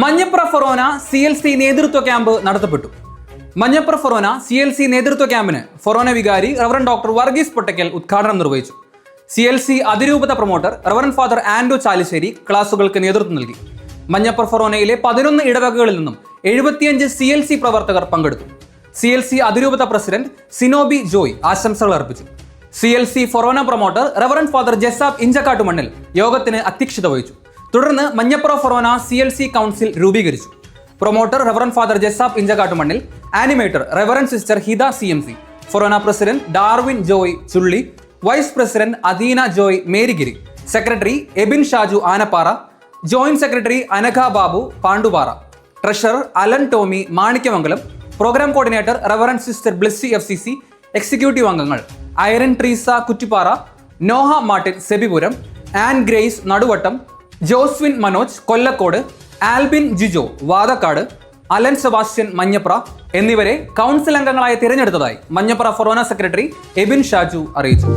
Manjapra forane C L C നേതൃത്വ camp നടത്തപ്പെട്ടു. Manjapra forane C L C നേതൃത്വ ക്യാമ്പിന് ഫൊറോന വികാരി റവറൻ ഡോക്ടർ വർഗീസ് പൊട്ടക്കൽ ഉദ്ഘാടനം നിർവഹിച്ചു. സി എൽ സി അതിരൂപത promoter reverend father Ando Chalissery ക്ലാസുകൾക്ക് നേതൃത്വം നൽകി. മഞ്ഞപ്പർ ഫൊറോനയിലെ പതിനൊന്ന് ഇടവകകളിൽ നിന്നും എഴുപത്തിയഞ്ച് സി എൽ സി പ്രവർത്തകർ പങ്കെടുത്തു. സി എൽ സി അതിരൂപത പ്രസിഡന്റ് സിനോബി ജോയ് ആശംസകൾ അർപ്പിച്ചു. C L C forane promoter reverend father Jasab Inchakkattumannil യോഗത്തിന് അധ്യക്ഷത വഹിച്ചു. തുടർന്ന് Manjapra forane C L C council രൂപീകരിച്ചു. Promoter reverend father Jasab Inchakkattumannil animator reverend sister Hitha C M C forane president Darwin Joy Chulli vice president Adeena Joy Marygiri secretary Ebin Shaju Anappara joint secretary Anagha Babu Panduppara treasurer Alan Tomy Manikyamangalam programme coordinator reverend sister Blessy F C C executive അംഗങ്ങൾ iron Treesa Kuttippara Noah Martin Sebipuram an grace Naduvattam Joswin Manoj Kollakode Albin Jijo Vadakkad Allen Sebastian Manjapra എന്നിവരെ council അംഗങ്ങളായി തിരഞ്ഞെടുത്തതായി മഞ്ഞപ്ര ഫൊറോന secretary Ebin Shaju അറിയിച്ചു.